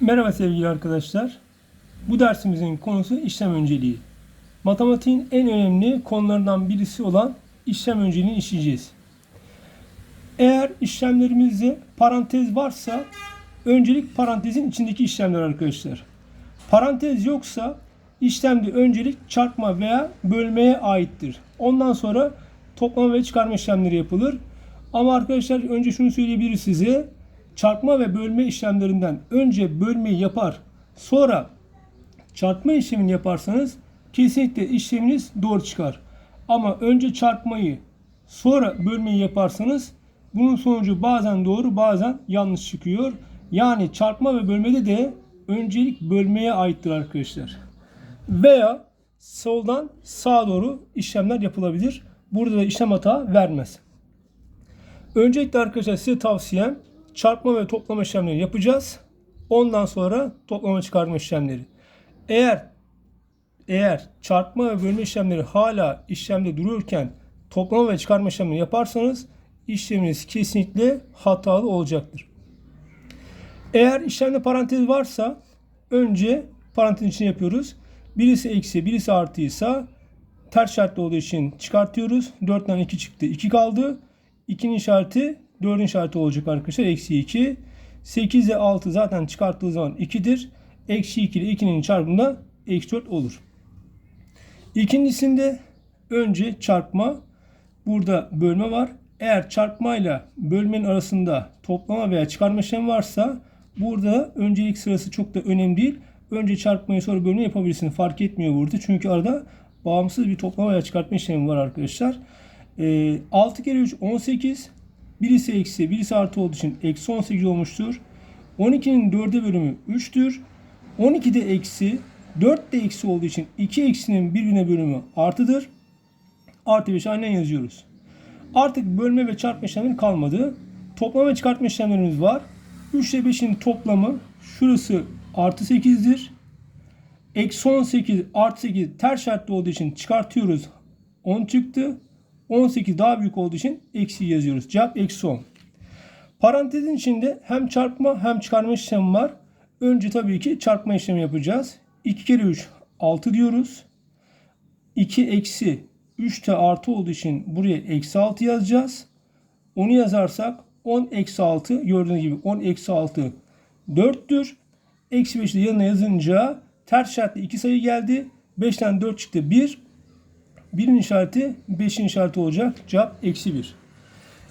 Merhaba sevgili arkadaşlar. Bu dersimizin konusu işlem önceliği. Matematiğin en önemli konularından birisi olan işlem önceliğini işleyeceğiz. Eğer işlemlerimizde parantez varsa öncelik parantezin içindeki işlemler arkadaşlar. Parantez yoksa işlemde öncelik çarpma veya bölmeye aittir. Ondan sonra toplama ve çıkarma işlemleri yapılır. Ama arkadaşlar önce şunu söyleyebiliriz size. Çarpma ve bölme işlemlerinden önce bölmeyi yapar, sonra çarpma işlemini yaparsanız kesinlikle işleminiz doğru çıkar. Ama önce çarpmayı, sonra bölmeyi yaparsanız bunun sonucu bazen doğru, bazen yanlış çıkıyor. Yani çarpma ve bölmede de öncelik bölmeye aittir arkadaşlar. Veya soldan sağa doğru işlemler yapılabilir. Burada da işlem hata vermez. Öncelikle arkadaşlar size tavsiyem çarpma ve toplama işlemleri yapacağız. Ondan sonra toplama çıkarma işlemleri. Eğer eğer çarpma ve bölme işlemleri hala işlemde dururken toplama ve çıkarma işlemleri yaparsanız işleminiz kesinlikle hatalı olacaktır. Eğer işlemde parantez varsa önce parantezin içine yapıyoruz. Birisi eksi, birisi artıysa ters şartlı olduğu için çıkartıyoruz. 4'ten 2 çıktı. 2 kaldı. 2'nin işareti 4'ün işareti olacak arkadaşlar. Eksi 2. 8 ile 6 zaten çıkarttığı zaman 2'dir. Eksi 2 ile 2'nin çarpımında eksi 4 olur. İkincisinde önce çarpma. Burada bölme var. Eğer çarpmayla bölmenin arasında toplama veya çıkarma işlemi varsa burada öncelik sırası çok da önemli değil. Önce çarpmayı sonra bölme yapabilirsin. Fark etmiyor burada. Çünkü arada bağımsız bir toplama veya çıkartma işlemi var arkadaşlar. E, 6 kere 3 18. Birisi eksi birisi artı olduğu için eksi 18 olmuştur. 12'nin 4'e bölümü 3'tür. 12 de eksi 4 de eksi olduğu için 2 eksinin birbirine bölümü artıdır. Artı 5 aynen yazıyoruz. Artık bölme ve çarpma işlemleri kalmadı. Toplama ve çıkartma işlemlerimiz var. 3 ile 5'in toplamı şurası artı 8'dir. Eksi 18 artı 8 ters şartlı olduğu için çıkartıyoruz. 10 çıktı. 18 daha büyük olduğu için eksi yazıyoruz. Cevap eksi 10. Parantezin içinde hem çarpma hem çıkarma işlemi var. Önce tabii ki çarpma işlemi yapacağız. 2 kere 3 6 diyoruz. 2 eksi 3 de artı olduğu için buraya eksi 6 yazacağız. Onu yazarsak 10 eksi 6 gördüğünüz gibi 10 eksi 6 4'tür. Eksi 5'i de yanına yazınca ters şartlı 2 sayı geldi. 5'ten 4 çıktı 1. 1'in işareti 5'in işareti olacak. Cevap eksi 1.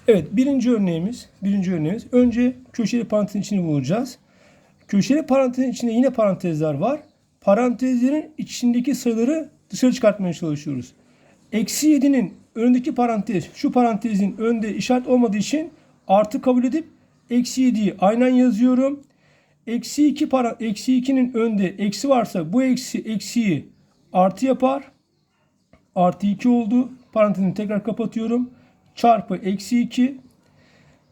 Evet birinci örneğimiz. Birinci örneğimiz. Önce köşeli parantezin içini bulacağız. Köşeli parantezin içinde yine parantezler var. Parantezlerin içindeki sayıları dışarı çıkartmaya çalışıyoruz. Eksi 7'nin önündeki parantez şu parantezin önünde işaret olmadığı için artı kabul edip eksi 7'yi aynen yazıyorum. Eksi 2 para, eksi 2'nin önünde eksi varsa bu eksi eksiyi artı yapar. Artı 2 oldu. Parantezini tekrar kapatıyorum. Çarpı eksi 2.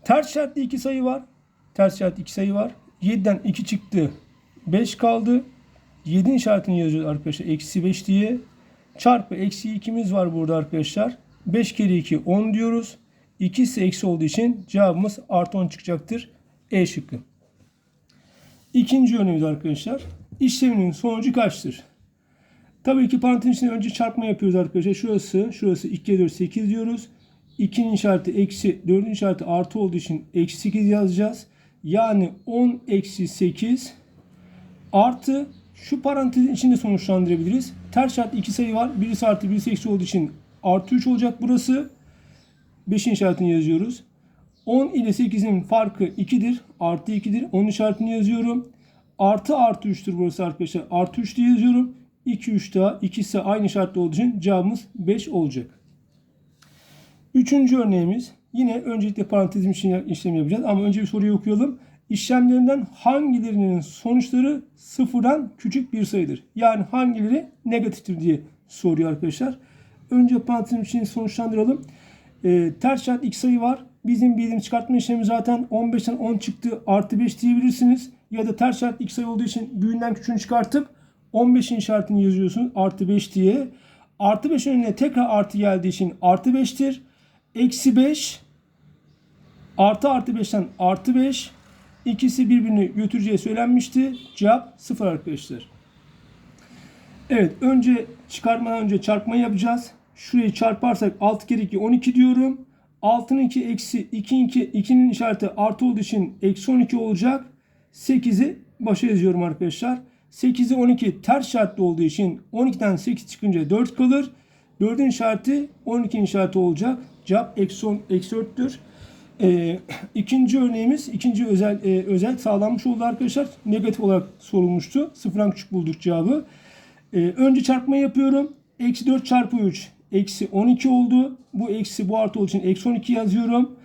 Ters şartlı 2 sayı var. Ters şartlı 2 sayı var. 7'den 2 çıktı. 5 kaldı. 7'nin işaretini yazıyoruz arkadaşlar. Eksi 5 diye. Çarpı eksi 2'miz var burada arkadaşlar. 5 kere 2 10 diyoruz. 2 ise eksi olduğu için cevabımız artı 10 çıkacaktır. E şıkkı. İkinci örneğimiz arkadaşlar. İşleminin sonucu kaçtır? Tabii ki parantezin içinde önce çarpma yapıyoruz arkadaşlar. Şurası, şurası 2 kere 4 8 diyoruz. 2'nin işareti eksi, 4'ün işareti artı olduğu için eksi 8 yazacağız. Yani 10 eksi 8 artı şu parantezin içinde sonuçlandırabiliriz. Ters şartlı iki sayı var. Birisi artı birisi eksi olduğu için artı 3 olacak burası. 5'in işaretini yazıyoruz. 10 ile 8'in farkı 2'dir. Artı 2'dir. Onun işaretini yazıyorum. Artı artı 3'tür burası arkadaşlar. Artı 3 diye yazıyorum. 2 3 daha. İkisi aynı işaretli olduğu için cevabımız 5 olacak. Üçüncü örneğimiz. Yine öncelikle parantezim için işlem yapacağız. Ama önce bir soruyu okuyalım. İşlemlerinden hangilerinin sonuçları sıfırdan küçük bir sayıdır? Yani hangileri negatiftir diye soruyor arkadaşlar. Önce parantezim için sonuçlandıralım. Ee, ters şart x sayı var. Bizim bildiğimiz çıkartma işlemi zaten 15'ten 10 çıktı artı 5 diyebilirsiniz. Ya da ters şart x sayı olduğu için büyüğünden küçüğünü çıkartıp 15'in işaretini yazıyorsunuz artı 5 diye. Artı 5 önüne tekrar artı geldiği için artı 5'tir. Eksi 5 artı artı 5'ten artı 5 İkisi birbirini götüreceği söylenmişti. Cevap 0 arkadaşlar. Evet önce çıkarmadan önce çarpma yapacağız. Şurayı çarparsak 6 kere 2 12 diyorum. 6'nın 2 eksi 2 2 2'nin işareti artı olduğu için eksi 12 olacak. 8'i başa yazıyorum arkadaşlar. 8'i 12 ters şartlı olduğu için 12'den 8 çıkınca 4 kalır. 4'ün işareti 12'nin işareti olacak. Cevap eksi 10, eksi 4'tür. Ee, ikinci örneğimiz, ikinci özel e, özel sağlanmış oldu arkadaşlar. Negatif olarak sorulmuştu. Sıfırdan küçük bulduk cevabı. Ee, önce çarpma yapıyorum. Eksi 4 çarpı 3 eksi 12 oldu. Bu eksi bu artı olduğu için eksi 12 yazıyorum.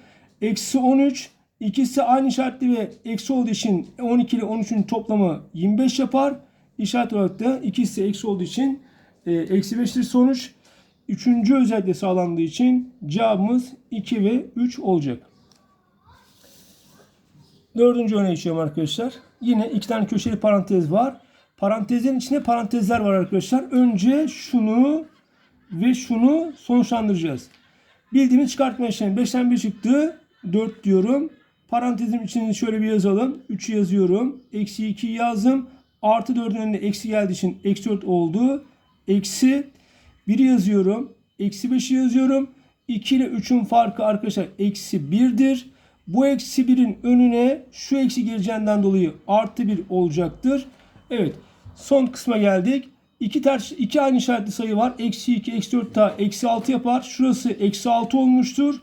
Eksi 13 ikisi aynı işaretli ve eksi olduğu için 12 ile 13'ün toplamı 25 yapar. İşaret olarak da ikisi eksi olduğu için e, eksi 5'tir sonuç. Üçüncü özellikle sağlandığı için cevabımız 2 ve 3 olacak. Dördüncü örneğe geçiyorum arkadaşlar. Yine iki tane köşeli parantez var. Parantezlerin içinde parantezler var arkadaşlar. Önce şunu ve şunu sonuçlandıracağız. Bildiğimiz çıkartma işlemi. 5'ten 1 çıktı. 4 diyorum. Parantezin içini şöyle bir yazalım. 3'ü yazıyorum. Eksi 2 yazdım. Artı 4'ün önüne eksi geldiği için eksi 4 oldu. Eksi 1'i yazıyorum. Eksi 5'i yazıyorum. 2 ile 3'ün farkı arkadaşlar eksi 1'dir. Bu eksi 1'in önüne şu eksi geleceğinden dolayı artı 1 olacaktır. Evet. Son kısma geldik. İki ters, iki aynı işaretli sayı var. Eksi 2, eksi 4 daha eksi 6 yapar. Şurası eksi 6 olmuştur.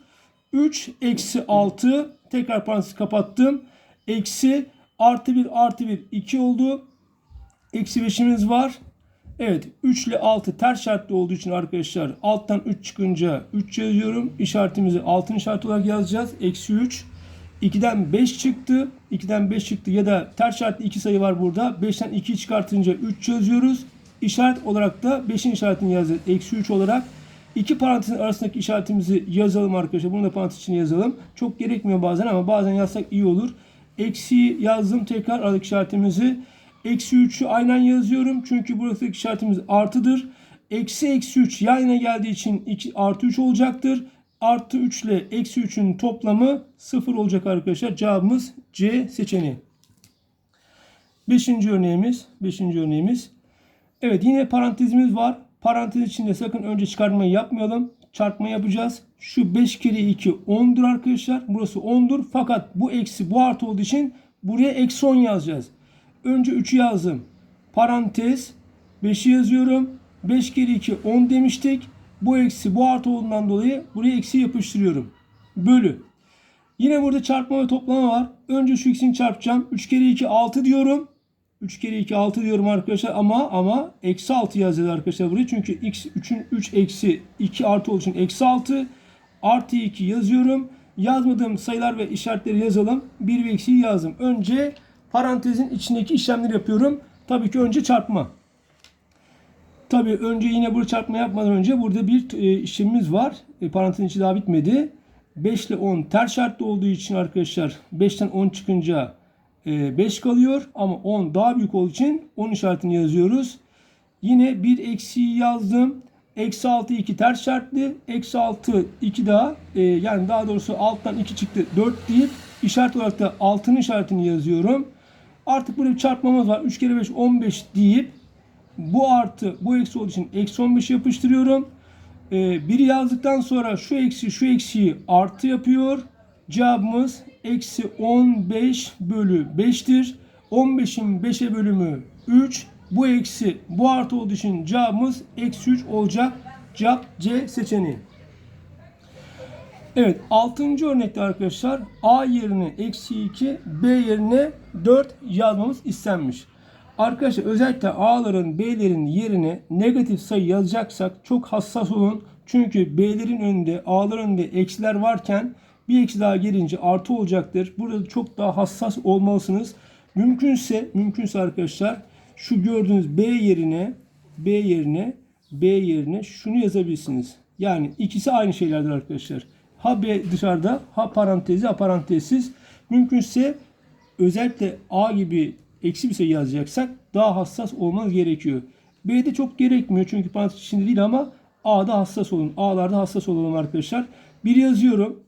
3, eksi 6. Tekrar parantezi kapattım. Eksi artı 1, artı 1, 2 oldu. Eksi 5'imiz var. Evet 3 ile 6 ters şartlı olduğu için arkadaşlar alttan 3 çıkınca 3 yazıyorum. İşaretimizi altın işareti olarak yazacağız. Eksi 3. 2'den 5 çıktı. 2'den 5 çıktı ya da ters şartlı 2 sayı var burada. 5'ten 2'yi çıkartınca 3 yazıyoruz. İşaret olarak da 5'in işaretini yazacağız. Eksi 3 olarak. İki parantezin arasındaki işaretimizi yazalım arkadaşlar. Bunu da parantez içine yazalım. Çok gerekmiyor bazen ama bazen yazsak iyi olur. Eksi yazdım tekrar aradaki işaretimizi. Eksi 3'ü aynen yazıyorum. Çünkü buradaki işaretimiz artıdır. Eksi eksi 3 yan yana geldiği için 2 artı 3 olacaktır. Artı 3 ile eksi 3'ün toplamı 0 olacak arkadaşlar. Cevabımız C seçeneği. Beşinci örneğimiz. Beşinci örneğimiz. Evet yine parantezimiz var. Parantez içinde sakın önce çıkarmayı yapmayalım. Çarpma yapacağız. Şu 5 kere 2 10'dur arkadaşlar. Burası 10'dur. Fakat bu eksi bu artı olduğu için buraya eksi 10 yazacağız. Önce 3'ü yazdım. Parantez 5'i yazıyorum. 5 kere 2 10 demiştik. Bu eksi bu artı olduğundan dolayı buraya eksi yapıştırıyorum. Bölü. Yine burada çarpma ve toplama var. Önce şu ikisini çarpacağım. 3 kere 2 6 diyorum. 3 kere 2 6 diyorum arkadaşlar ama ama eksi 6 yazıyor arkadaşlar buraya. Çünkü x 3'ün 3 eksi 2 artı olduğu için eksi 6 artı 2 yazıyorum. Yazmadığım sayılar ve işaretleri yazalım. 1 ve eksiği yazdım. Önce parantezin içindeki işlemleri yapıyorum. Tabii ki önce çarpma. Tabii önce yine burada çarpma yapmadan önce burada bir e, işlemimiz var. E, parantezin içi daha bitmedi. 5 ile 10 ters şartlı olduğu için arkadaşlar 5'ten 10 çıkınca 5 e, kalıyor. Ama 10 daha büyük olduğu için 10 işaretini yazıyoruz. Yine bir eksiği yazdım. Eksi 6 2 ters şartlı. Eksi 6 2 daha e, yani daha doğrusu alttan 2 çıktı 4 deyip işaret olarak da altın işaretini yazıyorum. Artık burada bir çarpmamız var. 3 kere 5 15 deyip bu artı bu eksi olduğu için eksi 15 yapıştırıyorum. Ee, biri yazdıktan sonra şu eksi şu eksiyi artı yapıyor. Cevabımız eksi 15 bölü 5'tir. 15'in 5'e bölümü 3. Bu eksi bu artı olduğu için cevabımız eksi 3 olacak. Cevap C seçeneği. Evet 6. örnekte arkadaşlar A yerine eksi 2 B yerine 4 yazmamız istenmiş. Arkadaşlar özellikle A'ların B'lerin yerine negatif sayı yazacaksak çok hassas olun. Çünkü B'lerin önünde A'ların önünde eksiler varken bir eksi daha gelince artı olacaktır. Burada çok daha hassas olmalısınız. Mümkünse mümkünse arkadaşlar şu gördüğünüz B yerine B yerine B yerine şunu yazabilirsiniz. Yani ikisi aynı şeylerdir arkadaşlar. Ha B dışarıda ha parantezi ha parantezsiz. Mümkünse özellikle A gibi eksi bir sayı yazacaksak daha hassas olmanız gerekiyor. B'de çok gerekmiyor çünkü parantez içinde değil ama A'da hassas olun. A'larda hassas olalım arkadaşlar. Bir yazıyorum.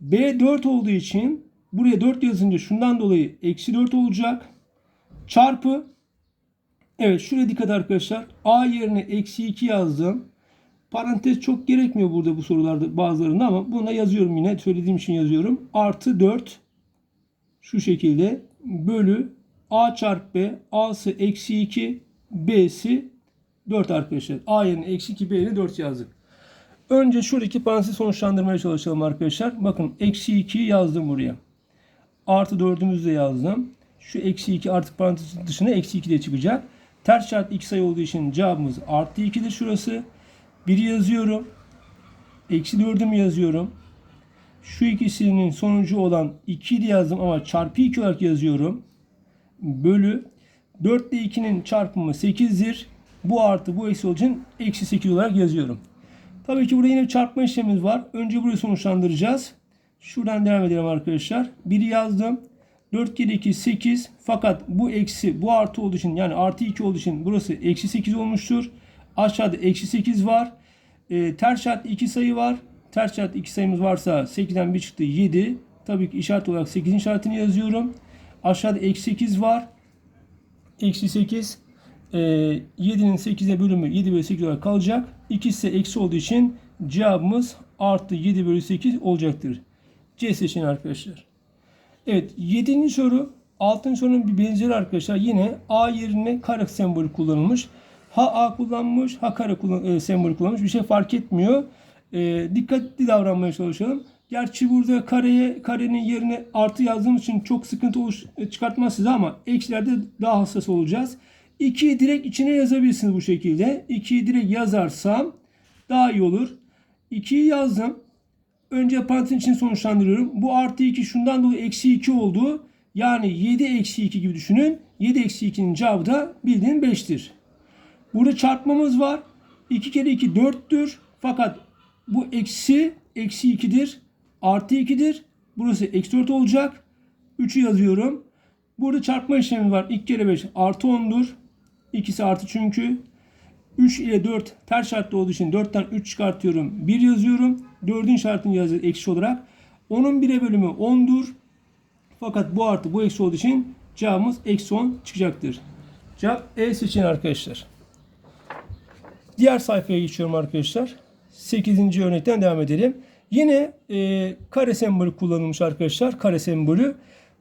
B 4 olduğu için buraya 4 yazınca şundan dolayı eksi 4 olacak. Çarpı Evet şuraya dikkat arkadaşlar. A yerine eksi 2 yazdım. Parantez çok gerekmiyor burada bu sorularda bazılarında ama buna yazıyorum yine. Söylediğim için yazıyorum. Artı 4 şu şekilde bölü A çarpı B. A'sı eksi 2. B'si 4 arkadaşlar. A yerine eksi 2 B yerine 4 yazdık. Önce şuradaki parantezi sonuçlandırmaya çalışalım arkadaşlar. Bakın eksi 2'yi yazdım buraya. Artı 4'ümüzü de yazdım. Şu eksi 2 artık parantez dışına eksi 2 de çıkacak. Ters çarpı 2 sayı olduğu için cevabımız artı 2'dir şurası. 1'i yazıyorum. Eksi 4'ümü yazıyorum. Şu ikisinin sonucu olan 2'yi de yazdım ama çarpı 2 olarak yazıyorum. Bölü 4 ile 2'nin çarpımı 8'dir. Bu artı bu eksi olduğu için eksi 8 olarak yazıyorum. Tabii ki burada yine çarpma işlemimiz var. Önce burayı sonuçlandıracağız. Şuradan devam edelim arkadaşlar. 1'i yazdım. 4 kere 2 8 fakat bu eksi bu artı olduğu için yani artı 2 olduğu için burası eksi 8 olmuştur. Aşağıda eksi 8 var. E, ters çarpı 2 sayı var. Ters çarpı 2 sayımız varsa 8'den 1 çıktı 7. Tabii ki işaret olarak 8'in işaretini yazıyorum. Aşağıda eksi 8 var. Eksi 8. E, 7'nin 8'e bölümü 7 bölü 8 olarak kalacak. İkisi eksi olduğu için cevabımız artı 7 bölü 8 olacaktır. C seçeneği arkadaşlar. Evet 7. soru 6. sorunun bir benzeri arkadaşlar. Yine A yerine kare sembolü kullanılmış. Ha A kullanmış, ha kare kullan, e, sembolü kullanmış. Bir şey fark etmiyor. E, dikkatli davranmaya çalışalım. Gerçi burada kareye karenin yerine artı yazdığımız için çok sıkıntı çıkartmaz size ama eksilerde daha hassas olacağız. 2'yi direkt içine yazabilirsiniz bu şekilde. 2'yi direkt yazarsam daha iyi olur. 2'yi yazdım. Önce parantezin içini sonuçlandırıyorum. Bu artı 2 şundan dolayı eksi 2 oldu. Yani 7 eksi 2 gibi düşünün. 7 eksi 2'nin cevabı da bildiğin 5'tir. Burada çarpmamız var. 2 kere 2 4'tür. Fakat bu eksi eksi 2'dir. Artı 2'dir. Burası eksi 4 olacak. 3'ü yazıyorum. Burada çarpma işlemi var. 2 kere 5 artı 10'dur. İkisi artı çünkü. 3 ile 4 ters şartlı olduğu için 4'ten 3 çıkartıyorum. 1 yazıyorum. 4'ün şartını yazıyor eksi olarak. Onun 1'e bölümü 10'dur. Fakat bu artı bu eksi olduğu için cevabımız eksi 10 çıkacaktır. Cevap E seçeneği arkadaşlar. Diğer sayfaya geçiyorum arkadaşlar. 8. örnekten devam edelim. Yine e, kare sembolü kullanılmış arkadaşlar. Kare sembolü.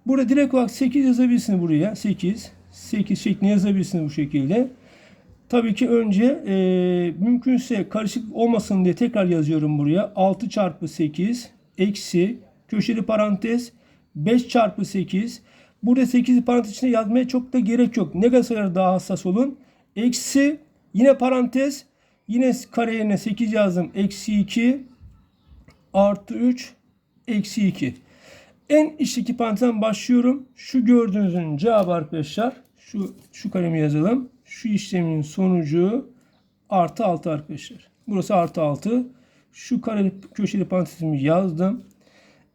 Burada direkt olarak 8 yazabilirsiniz buraya. 8. 8 şeklinde yazabilirsiniz bu şekilde. Tabii ki önce e, mümkünse karışık olmasın diye tekrar yazıyorum buraya. 6 çarpı 8 eksi köşeli parantez 5 çarpı 8. Burada 8'i parantez içine yazmaya çok da gerek yok. Ne kadar daha hassas olun. Eksi yine parantez yine kare yerine 8 yazdım. Eksi 2 artı 3 eksi 2. En içteki parantezden başlıyorum. Şu gördüğünüzün cevabı arkadaşlar. Şu, şu kalemi yazalım. Şu işlemin sonucu artı 6 arkadaşlar. Burası artı 6. Şu kare köşeli parantezimi yazdım.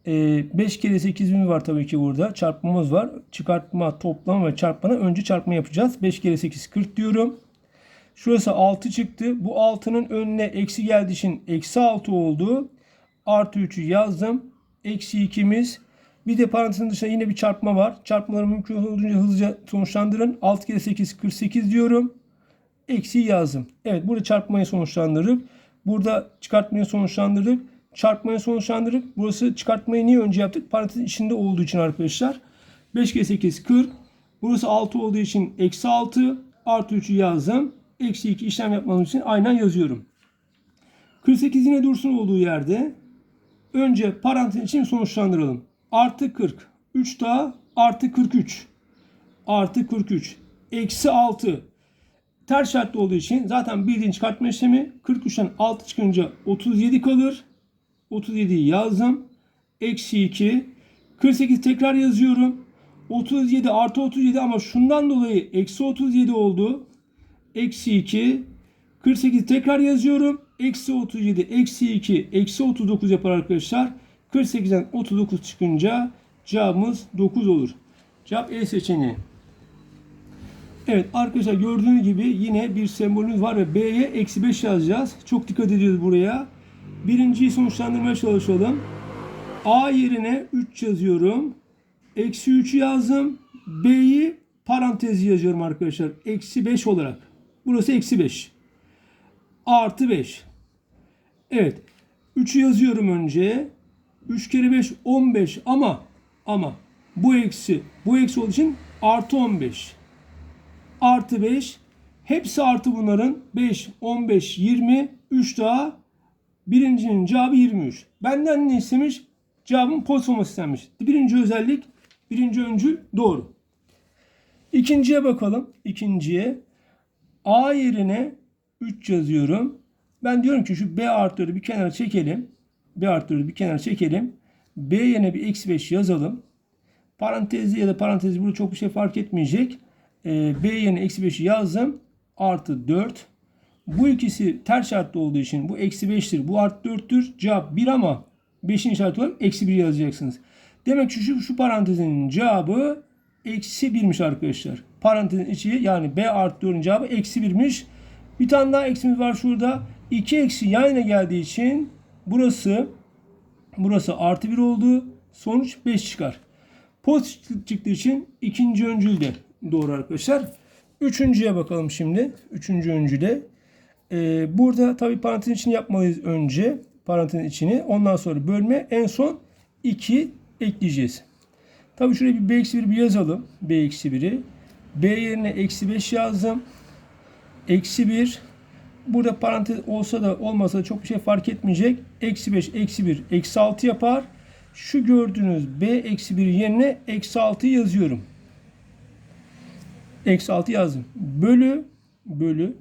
5 kere 8'imiz var tabii ki burada. Çarpmamız var. Çıkartma, toplama ve çarpmana önce çarpma yapacağız. 5 kere 8 40 diyorum. Şurası 6 çıktı. Bu 6'nın önüne eksi geldiği için eksi 6 oldu. Artı 3'ü yazdım. Eksi 2'miz. Bir de parantezin dışında yine bir çarpma var. Çarpmaları mümkün olduğunca hızlıca sonuçlandırın. 6 kere 8 48 diyorum. Eksi yazdım. Evet burada çarpmayı sonuçlandırdık. Burada çıkartmayı sonuçlandırdık. Çarpmayı sonuçlandırdık. Burası çıkartmayı niye önce yaptık? Parantezin içinde olduğu için arkadaşlar. 5 kere 8 40. Burası 6 olduğu için eksi 6. Artı 3'ü yazdım. Eksi 2 işlem yapmamız için aynen yazıyorum. 48 yine dursun olduğu yerde. Önce parantezin için sonuçlandıralım. Artı 40. 3 daha artı 43. Artı 43. Eksi 6. Ters şartlı olduğu için zaten bildiğin çıkartma işlemi 43'ten 6 çıkınca 37 kalır. 37'yi yazdım. Eksi 2. 48 tekrar yazıyorum. 37 artı 37 ama şundan dolayı eksi 37 oldu. Eksi 2. 48 tekrar yazıyorum. Eksi 37, eksi 2, eksi 39 yapar arkadaşlar. 48'den 39 çıkınca cevabımız 9 olur. Cevap E seçeneği. Evet arkadaşlar gördüğünüz gibi yine bir sembolümüz var ve B'ye eksi 5 yazacağız. Çok dikkat ediyoruz buraya. Birinciyi sonuçlandırmaya çalışalım. A yerine 3 yazıyorum. Eksi 3'ü yazdım. B'yi parantez yazıyorum arkadaşlar. Eksi 5 olarak. Burası eksi 5. Artı 5. Evet. 3'ü yazıyorum önce. 3 kere 5 15 ama ama bu eksi bu eksi olduğu için artı 15. Artı 5. Hepsi artı bunların. 5, 15, 20. 3 daha. Birincinin cevabı 23. Benden ne istemiş? Cevabın pozitif olması istenmiş. Birinci özellik, birinci öncül doğru. İkinciye bakalım. İkinciye. A yerine 3 yazıyorum. Ben diyorum ki şu B artıları bir kenara çekelim. B artıları bir kenara çekelim. B yerine bir eksi 5 yazalım. Parantezli ya da parantezli burada çok bir şey fark etmeyecek. Ee, B yerine eksi 5'i yazdım. Artı 4. Bu ikisi ters şartlı olduğu için bu eksi 5'tir. Bu artı 4'tür. Cevap 1 ama 5'in işareti olarak eksi 1 yazacaksınız. Demek ki şu, şu parantezin cevabı eksi 1'miş arkadaşlar. Parantezin içi yani B artı 4'ün cevabı eksi 1'miş. Bir tane daha eksimiz var şurada. 2 eksi yan yana geldiği için burası burası artı 1 oldu. Sonuç 5 çıkar. Pozitif çıktığı için ikinci öncül de doğru arkadaşlar. Üçüncüye bakalım şimdi. Üçüncü öncüle. Ee, burada tabi parantezin içini yapmalıyız önce. Parantezin içini. Ondan sonra bölme. En son 2 ekleyeceğiz. Tabi şuraya bir b eksi 1 bir yazalım. b eksi 1'i. b yerine eksi 5 yazdım. Eksi 1. Burada parantez olsa da olmasa da çok bir şey fark etmeyecek. Eksi 5, eksi 1, eksi 6 yapar. Şu gördüğünüz b eksi 1 yerine eksi 6 yazıyorum. Eksi 6 yazdım. Bölü, bölü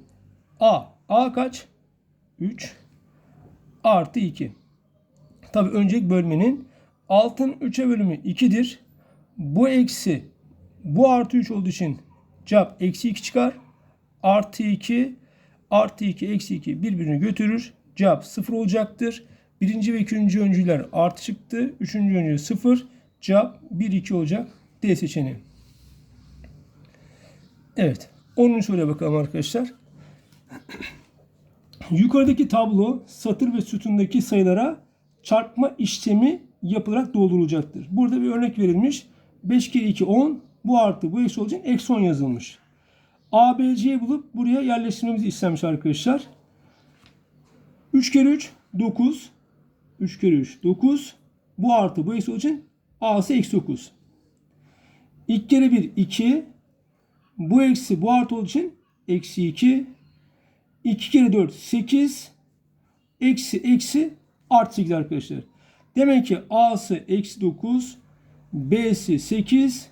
a. a kaç? 3 artı 2. Tabi önceki bölmenin altın 3'e bölümü 2'dir. Bu eksi bu artı 3 olduğu için cevap eksi 2 çıkar. Artı 2 artı 2 eksi 2 birbirini götürür. Cevap 0 olacaktır. Birinci ve ikinci öncüler artı çıktı. Üçüncü öncü 0. Cevap 1 2 olacak. D seçeneği. Evet. 10. soruya bakalım arkadaşlar. Yukarıdaki tablo satır ve sütundaki sayılara çarpma işlemi yapılarak doldurulacaktır. Burada bir örnek verilmiş. 5 kere 2 10. Bu artı bu eksi için eksi 10 yazılmış. ABC'yi bulup buraya yerleştirmemizi istemiş arkadaşlar. 3 kere 3 9. 3 kere 3 9. Bu artı bu eksi için A'sı eksi 9. 2 kere 1 2. Bu eksi bu artı olduğu için eksi 2. 2 kere 4 8. Eksi eksi artı 8 arkadaşlar. Demek ki A'sı eksi 9. B'si 8.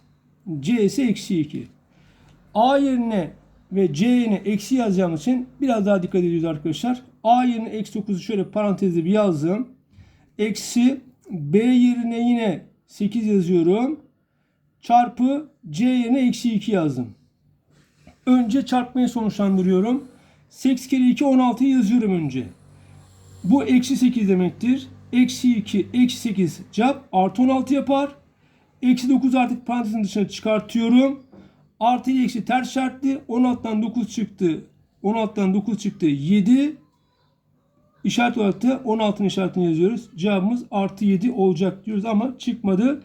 C'si eksi 2. A yerine ve C yerine eksi yazacağımız için biraz daha dikkat ediyoruz arkadaşlar. A yerine eksi 9'u şöyle parantezde bir yazdım. Eksi B yerine yine 8 yazıyorum. Çarpı C yerine eksi 2 yazdım. Önce çarpmayı sonuçlandırıyorum. 8 kere 2 16'yı yazıyorum önce. Bu eksi 8 demektir. Eksi 2 eksi 8 cevap artı 16 yapar. Eksi 9 artık parantezin dışına çıkartıyorum. Artı ile eksi ters şartlı. 16'dan 9 çıktı. 16'dan 9 çıktı. 7. İşaret olarak da 16'nın işaretini yazıyoruz. Cevabımız artı 7 olacak diyoruz ama çıkmadı.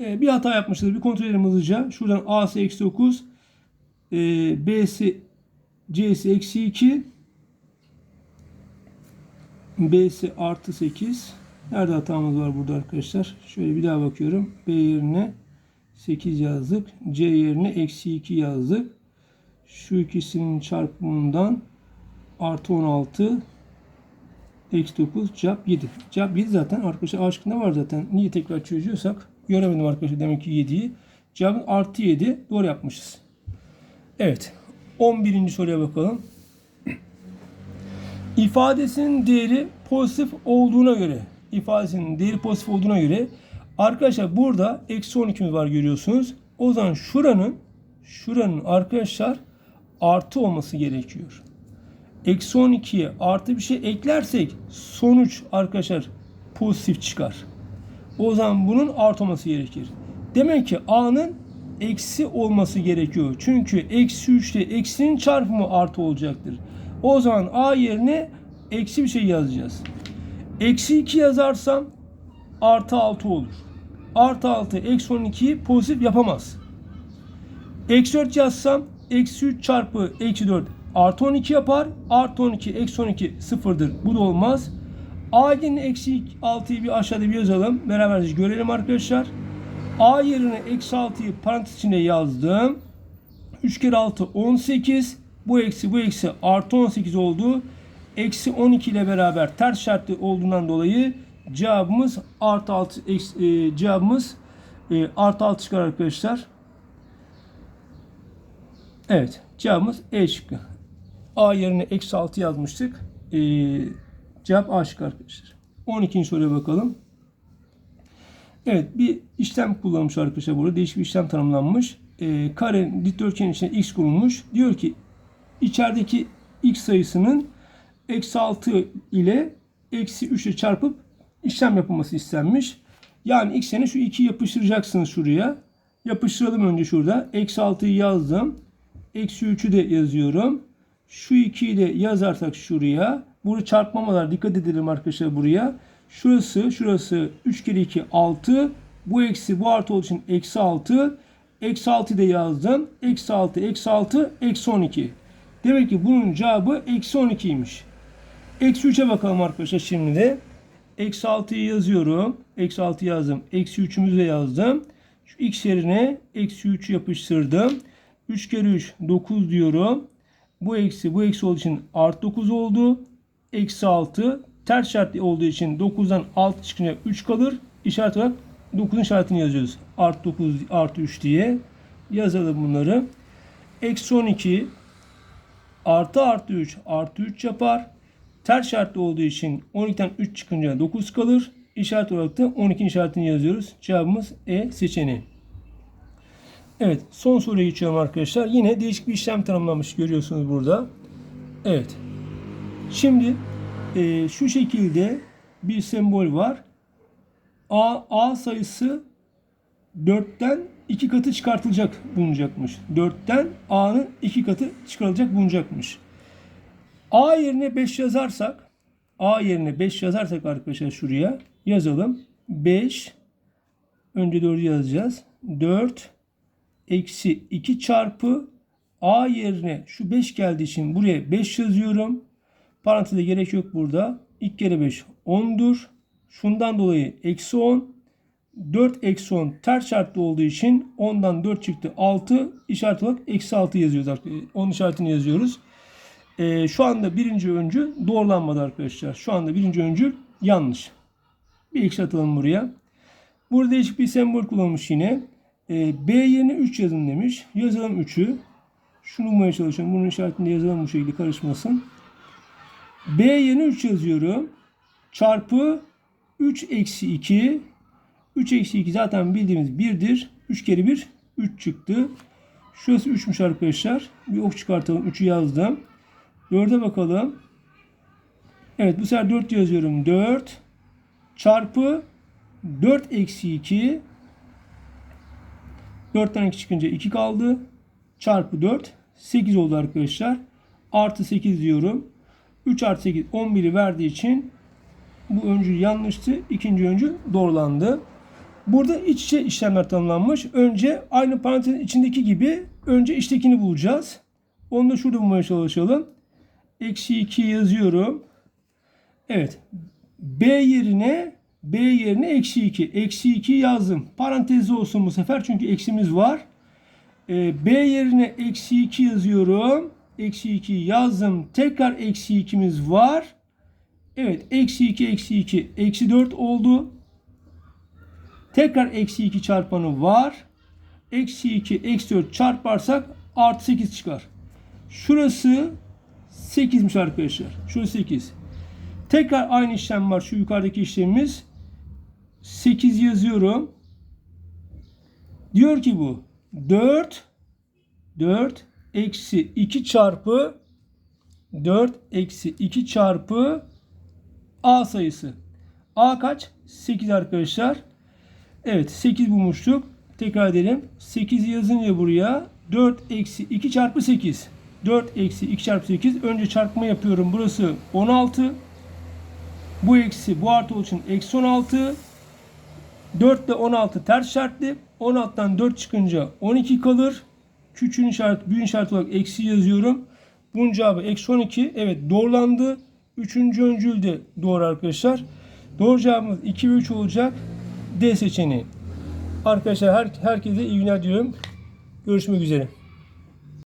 Ee, bir hata yapmışız. Bir kontrol edelim hızlıca. Şuradan A'sı eksi 9. E, B'si C'si eksi 2. B'si artı 8. Nerede hatamız var burada arkadaşlar? Şöyle bir daha bakıyorum. B yerine 8 yazdık. C yerine eksi 2 yazdık. Şu ikisinin çarpımından artı 16 eksi 9 cevap 7. Cevap 7 zaten arkadaşlar A şıkkında var zaten. Niye tekrar çözüyorsak göremedim arkadaşlar demek ki 7'yi. Cevabın artı 7 doğru yapmışız. Evet. 11. soruya bakalım. İfadesinin değeri pozitif olduğuna göre ifadesinin değeri pozitif olduğuna göre arkadaşlar burada eksi 12'miz var görüyorsunuz. O zaman şuranın şuranın arkadaşlar artı olması gerekiyor. Eksi 12'ye artı bir şey eklersek sonuç arkadaşlar pozitif çıkar. O zaman bunun artı olması gerekir. Demek ki A'nın eksi olması gerekiyor. Çünkü eksi 3 ile eksinin çarpımı artı olacaktır. O zaman A yerine eksi bir şey yazacağız. Eksi 2 yazarsam artı 6 olur. Artı 6 eksi 12'yi pozitif yapamaz. Eksi 4 yazsam eksi 3 çarpı eksi 4 artı 12 yapar. Artı 12 eksi 12 sıfırdır. Bu da olmaz. A'nın eksi 6'yı bir aşağıda bir yazalım. Beraberce görelim arkadaşlar. A yerine eksi 6'yı parantez içinde yazdım. 3 kere 6 18. Bu eksi bu eksi artı 18 oldu. Eksi 12 ile beraber ters şartlı olduğundan dolayı cevabımız artı 6 eksi, e, cevabımız e, artı 6 çıkar arkadaşlar. Evet cevabımız E şıkkı. A yerine eksi 6 yazmıştık. E, cevap A şıkkı arkadaşlar. 12. soruya bakalım. Evet bir işlem kullanmış arkadaşlar burada. Değişik bir işlem tanımlanmış. E, kare dikdörtgen içine x kurulmuş. Diyor ki içerideki x sayısının eksi 6 ile eksi 3 ile çarpıp işlem yapılması istenmiş. Yani x yerine şu 2'yi yapıştıracaksınız şuraya. Yapıştıralım önce şurada. Eksi 6'yı yazdım. Eksi 3'ü de yazıyorum. Şu 2'yi de yazarsak şuraya. Burada çarpmamalar dikkat edelim arkadaşlar buraya. Şurası şurası 3 kere 2 6. Bu eksi bu artı olduğu için eksi 6. Eksi 6'yı da yazdım. Eksi 6 eksi 6 eksi 12. Demek ki bunun cevabı eksi 12'ymiş. Eksi 3'e bakalım arkadaşlar şimdi de. Eksi 6'yı yazıyorum. Eksi 6 yazdım. Eksi 3'ümüzü de yazdım. Şu x yerine eksi 3'ü yapıştırdım. 3 kere 3 9 diyorum. Bu eksi bu eksi olduğu için artı 9 oldu. Eksi 6 ters şartlı olduğu için 9'dan 6 çıkınca 3 kalır. İşaret olarak 9'un işaretini yazıyoruz. Artı 9 artı 3 diye yazalım bunları. Eksi 12 artı artı 3 artı 3 yapar. Ters şartlı olduğu için 12'den 3 çıkınca 9 kalır. İşaret olarak da 12'nin işaretini yazıyoruz. Cevabımız E seçeneği. Evet son soruya geçiyorum arkadaşlar. Yine değişik bir işlem tanımlamış görüyorsunuz burada. Evet. Şimdi e, şu şekilde bir sembol var. A, A sayısı 4'ten 2 katı çıkartılacak bulunacakmış. 4'ten A'nın 2 katı çıkarılacak bulunacakmış. A yerine 5 yazarsak A yerine 5 yazarsak arkadaşlar şuraya yazalım. 5 önce 4'ü yazacağız. 4 eksi 2 çarpı A yerine şu 5 geldiği için buraya 5 yazıyorum. Paranteze gerek yok burada. 2 kere 5 10'dur. Şundan dolayı eksi 10. 4 eksi 10 ters şartlı olduğu için 10'dan 4 çıktı 6. İşaret olarak eksi 6 yazıyoruz. Onun işaretini yazıyoruz. Ee, şu anda birinci öncül doğrulanmadı arkadaşlar. Şu anda birinci öncül yanlış. Bir eksi atalım buraya. Burada değişik bir sembol kullanmış yine. Ee, B yerine 3 yazın demiş. Yazalım 3'ü. Şunu bulmaya çalışıyorum. Bunun işaretini yazalım bu şekilde karışmasın. B yerine 3 yazıyorum. Çarpı 3 eksi 2. 3 eksi 2 zaten bildiğimiz 1'dir. 3 kere 1 3 çıktı. Şurası 3'müş arkadaşlar. Bir ok çıkartalım. 3'ü yazdım. 4'e bakalım. Evet bu sefer 4 yazıyorum. 4 çarpı 4 eksi 2 4'ten 2 çıkınca 2 kaldı. Çarpı 4 8 oldu arkadaşlar. Artı 8 diyorum. 3 artı 8 11'i verdiği için bu öncül yanlıştı. İkinci öncül doğrulandı. Burada iç içe işlemler tanımlanmış. Önce aynı parantezin içindeki gibi önce içtekini bulacağız. Onu da şurada bulmaya çalışalım. Eksi 2 yazıyorum. Evet. B yerine B yerine eksi 2. Eksi 2 yazdım. Parantezli olsun bu sefer çünkü eksimiz var. Ee, B yerine eksi 2 yazıyorum. Eksi 2 yazdım. Tekrar eksi 2'miz var. Evet. Eksi 2 eksi 2 eksi 4 oldu. Tekrar eksi 2 çarpanı var. Eksi 2 eksi 4 çarparsak artı 8 çıkar. Şurası 8'miş arkadaşlar. Şurası 8. Tekrar aynı işlem var. Şu yukarıdaki işlemimiz. 8 yazıyorum. Diyor ki bu 4 4 eksi 2 çarpı 4 eksi 2 çarpı A sayısı. A kaç? 8 arkadaşlar. Evet 8 bulmuştuk. Tekrar edelim. 8 yazınca buraya 4 eksi 2 çarpı 8. 4 eksi 2 çarpı 8. Önce çarpma yapıyorum. Burası 16. Bu eksi bu artı olduğu için eksi 16. 4 ile 16 ters şartlı. 16'dan 4 çıkınca 12 kalır. Küçüğün işareti, büyüğün işareti olarak eksi yazıyorum. Bunun cevabı eksi 12. Evet doğrulandı. Üçüncü öncül de doğru arkadaşlar. Doğru cevabımız 2 ve 3 olacak. D seçeneği. Arkadaşlar her, herkese iyi günler diliyorum. Görüşmek üzere.